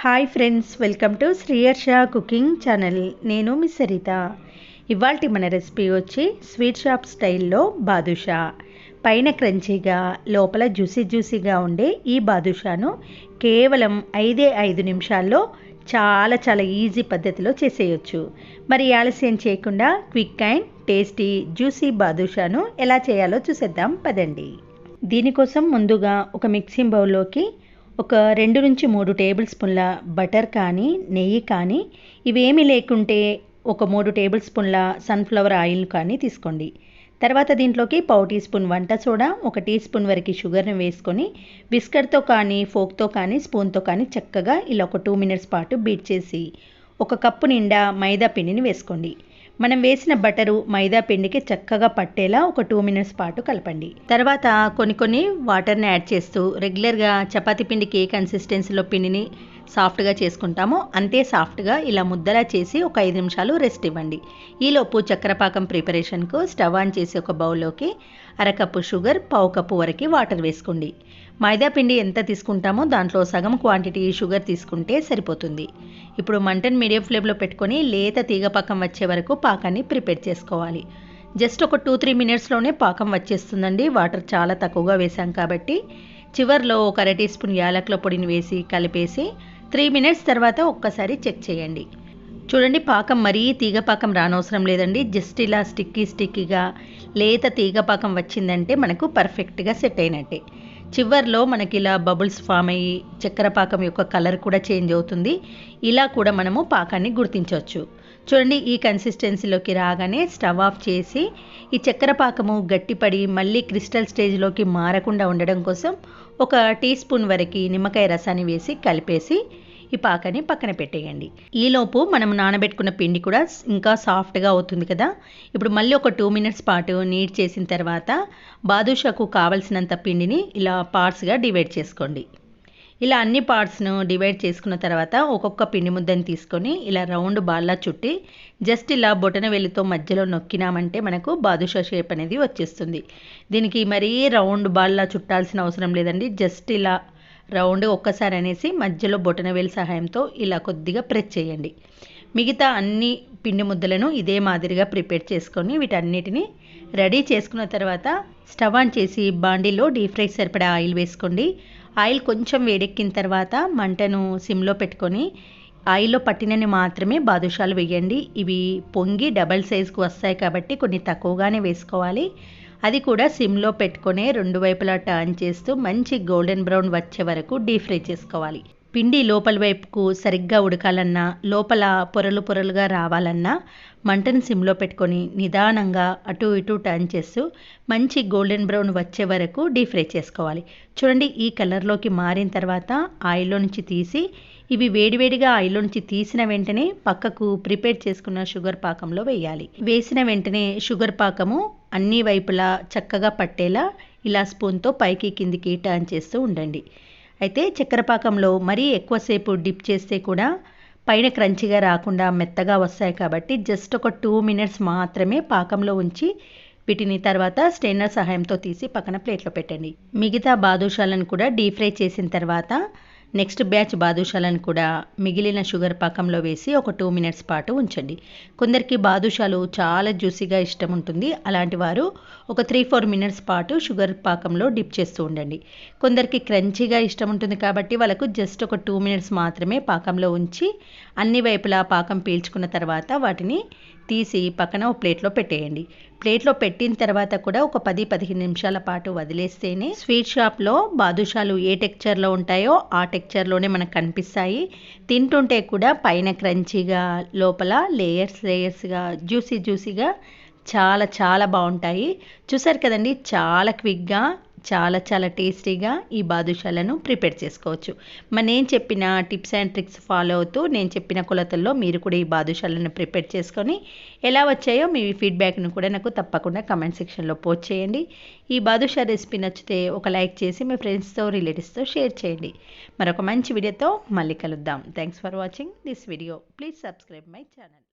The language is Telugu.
Hi friends welcome to Sriyarsha cooking channel నేను మీ సరిత. ఇవాళ మన రెసిపీ వచ్చి స్వీట్ షాప్ స్టైల్లో బాదుషా. పైన క్రంచీగా లోపల జ్యూసీ జ్యూసీగా ఉండే ఈ బాదుషాను కేవలం ఐదే ఐదు నిమిషాల్లో చాలా చాలా ఈజీ పద్ధతిలో చేసేయచ్చు. మరి ఆలస్యం చేయకుండా క్విక్ అండ్ టేస్టీ జ్యూసీ బాదుషాను ఎలా చేయాలో చూసేద్దాం పదండి. దీనికోసం ముందుగా ఒక మిక్సింగ్ బౌల్లోకి ఒక రెండు నుంచి మూడు టేబుల్ స్పూన్ల బటర్ కానీ నెయ్యి కానీ ఇవేమీ లేకుంటే ఒక మూడు టేబుల్ స్పూన్ల సన్ఫ్లవర్ ఆయిల్ కానీ తీసుకోండి. తర్వాత దీంట్లోకి పావు టీ స్పూన్ వంట సోడా ఒక టీ స్పూన్ వరకు షుగర్ని వేసుకొని బిస్కెట్తో కానీ ఫోక్తో కానీ స్పూన్తో కానీ చక్కగా ఇలా ఒక టూ మినిట్స్ పాటు బీట్ చేసి ఒక కప్పు నిండా మైదా పిండిని వేసుకోండి. మనం వేసిన బటరు మైదా పిండికి చక్కగా పట్టేలా ఒక టూ మినిట్స్ పాటు కలపండి. తర్వాత కొన్ని కొన్ని వాటర్ని యాడ్ చేస్తూ రెగ్యులర్గా చపాతి పిండికి ఏ కన్సిస్టెన్సీలో పిండిని సాఫ్ట్గా చేసుకుంటామో. అంతే సాఫ్ట్గా ఇలా ముద్దలా చేసి ఒక ఐదు నిమిషాలు రెస్ట్ ఇవ్వండి. ఈలోపు చక్కెరపాకం ప్రిపరేషన్కు స్టవ్ ఆన్ చేసి ఒక బౌల్లోకి అరకప్పు షుగర్ పావు కప్పు వరకు వాటర్ వేసుకోండి. మైదా పిండి ఎంత తీసుకుంటామో దాంట్లో సగం క్వాంటిటీ షుగర్ తీసుకుంటే సరిపోతుంది. ఇప్పుడు మంటను మీడియం ఫ్లేమ్లో పెట్టుకొని లేత తీగ పాకం వచ్చే వరకు పాకాన్ని ప్రిపేర్ చేసుకోవాలి. జస్ట్ ఒక టూ త్రీ మినిట్స్లోనే పాకం వచ్చేస్తుందండి. వాటర్ చాలా తక్కువగా వేసాం కాబట్టి చివర్లో ఒక అర టీ స్పూన్ యాలకుల పొడిని వేసి కలిపేసి త్రీ మినిట్స్ తర్వాత ఒక్కసారి చెక్ చేయండి. చూడండి పాకం మరీ తీగ పాకం రానవసరం లేదండి. జస్ట్ ఇలా స్టిక్కీ స్టిక్కీగా లేత తీగ పాకం వచ్చిందంటే మనకు పర్ఫెక్ట్గా సెట్ అయినట్టే. చివర్లో మనకి ఇలా బబుల్స్ ఫామ్ అయ్యి చక్కెర పాకం యొక్క కలర్ కూడా చేంజ్ అవుతుంది. ఇలా కూడా మనము పాకాన్ని గుర్తించవచ్చు. చూడండి ఈ కన్సిస్టెన్సీలోకి రాగానే స్టవ్ ఆఫ్ చేసి ఈ చక్కెర పాకము గట్టిపడి మళ్ళీ క్రిస్టల్ స్టేజ్లోకి మారకుండా ఉండడం కోసం ఒక టీ స్పూన్ వరకు నిమ్మకాయ రసాన్ని వేసి కలిపేసి ఈ పాకని పక్కన పెట్టేయండి. ఈలోపు మనం నానబెట్టుకున్న పిండి కూడా ఇంకా సాఫ్ట్గా అవుతుంది కదా. ఇప్పుడు మళ్ళీ ఒక టూ మినిట్స్ పాటు నీట్ చేసిన తర్వాత బాదుషాకు కావలసినంత పిండిని ఇలా పార్ట్స్గా డివైడ్ చేసుకోండి. ఇలా అన్ని పార్ట్స్ను డివైడ్ చేసుకున్న తర్వాత ఒక్కొక్క పిండి ముద్దని తీసుకొని ఇలా రౌండ్ బాల్లా చుట్టి జస్ట్ ఇలా బొటన వెల్లితో మధ్యలో నొక్కినామంటే మనకు బాదుషా షేప్ అనేది వచ్చేస్తుంది. దీనికి మరీ రౌండ్ బాల్లా చుట్టాల్సిన అవసరం లేదండి. జస్ట్ ఇలా రౌండ్ ఒక్కసారి అనేసి మధ్యలో బొటనవేలు సహాయంతో ఇలా కొద్దిగా ప్రెస్ చేయండి. మిగతా అన్ని పిండి ముద్దలను ఇదే మాదిరిగా ప్రిపేర్ చేసుకొని వీటన్నిటిని రెడీ చేసుకున్న తర్వాత స్టవ్ ఆన్ చేసి బాండీలో డీప్ ఫ్రై సరిపడా ఆయిల్ వేసుకోండి. ఆయిల్ కొంచెం వేడెక్కిన తర్వాత మంటను సిమ్లో పెట్టుకొని ఆయిల్లో పట్టినని మాత్రమే బాదుషాలు వేయండి. ఇవి పొంగి డబల్ సైజ్కి వస్తాయి కాబట్టి కొన్ని తక్కువగానే వేసుకోవాలి. అది కూడా సిమ్లో పెట్టుకునే రెండు వైపులా టర్న్ చేస్తూ మంచి గోల్డెన్ బ్రౌన్ వచ్చే వరకు డీప్ ఫ్రై చేసుకోవాలి. పిండి లోపల వైపుకు సరిగ్గా ఉడకాలన్నా లోపల పొరలు పొరలుగా రావాలన్నా మంటను సిమ్లో పెట్టుకొని నిదానంగా అటు ఇటు టర్న్ చేస్తూ మంచి గోల్డెన్ బ్రౌన్ వచ్చే వరకు డీప్ ఫ్రై చేసుకోవాలి. చూడండి ఈ కలర్లోకి మారిన తర్వాత ఆయిల్లో నుంచి తీసి ఇవి వేడివేడిగా ఆయిల్లోంచి తీసిన వెంటనే పక్కకు ప్రిపేర్ చేసుకున్న షుగర్ పాకంలో వేయాలి. వేసిన వెంటనే షుగర్ పాకము అన్ని వైపులా చక్కగా పట్టేలా ఇలా స్పూన్తో పైకి కిందికి టర్న్ చేస్తూ ఉండండి. అయితే చక్కెర పాకంలో మరీ ఎక్కువసేపు డిప్ చేస్తే కూడా పైన క్రంచిగా రాకుండా మెత్తగా వస్తాయి కాబట్టి జస్ట్ ఒక టూ మినిట్స్ మాత్రమే పాకంలో ఉంచి వీటిని తర్వాత స్టెయినర్ సహాయంతో తీసి పక్కన ప్లేట్లో పెట్టండి. మిగతా బాదుషాలను కూడా డీప్ ఫ్రై చేసిన తర్వాత నెక్స్ట్ బ్యాచ్ బాదుషాలను కూడా మిగిలిన షుగర్ పాకంలో వేసి ఒక టూ మినిట్స్ పాటు ఉంచండి. కొందరికి బాదుషాలు చాలా జ్యూసీగా ఇష్టం ఉంటుంది. అలాంటి వారు ఒక త్రీ ఫోర్ మినిట్స్ పాటు షుగర్ పాకంలో డిప్ చేస్తూ ఉండండి. కొందరికి క్రంచీగా ఇష్టం ఉంటుంది కాబట్టి వాళ్ళకు జస్ట్ ఒక టూ మినిట్స్ మాత్రమే పాకంలో ఉంచి అన్ని వైపులా పాకం పీల్చుకున్న తర్వాత వాటిని తీసి పక్కన ఒక ప్లేట్లో పెట్టేయండి. ప్లేట్లో పెట్టిన తర్వాత కూడా ఒక పది పదిహేను నిమిషాల పాటు వదిలేస్తేనే స్వీట్ షాప్లో బాదుషాలు ఏ టెక్చర్లో ఉంటాయో ఆ టెక్చర్లోనే మనకు కనిపిస్తాయి. తింటుంటే కూడా పైన క్రంచీగా లోపల లేయర్స్ లేయర్స్గా జ్యూసీ జ్యూసీగా చాలా చాలా బాగుంటాయి. చూసారు కదండి చాలా క్విక్గా చాలా చాలా టేస్టీగా ఈ బాదుషాలను ప్రిపేర్ చేసుకోవచ్చు. మరి నేను చెప్పిన టిప్స్ అండ్ ట్రిక్స్ ఫాలో అవుతూ నేను చెప్పిన కొలతల్లో మీరు కూడా ఈ బాదుషాలను ప్రిపేర్ చేసుకొని ఎలా వచ్చాయో మీ ఫీడ్బ్యాక్ను కూడా నాకు తప్పకుండా కమెంట్ సెక్షన్లో పోస్ట్ చేయండి. ఈ బాదుషా రెసిపీ నచ్చితే ఒక లైక్ చేసి మీ ఫ్రెండ్స్తో రిలేటివ్స్తో షేర్ చేయండి. మరొక మంచి వీడియోతో మళ్ళీ కలుద్దాం. Thanks for watching this video. Please subscribe my channel.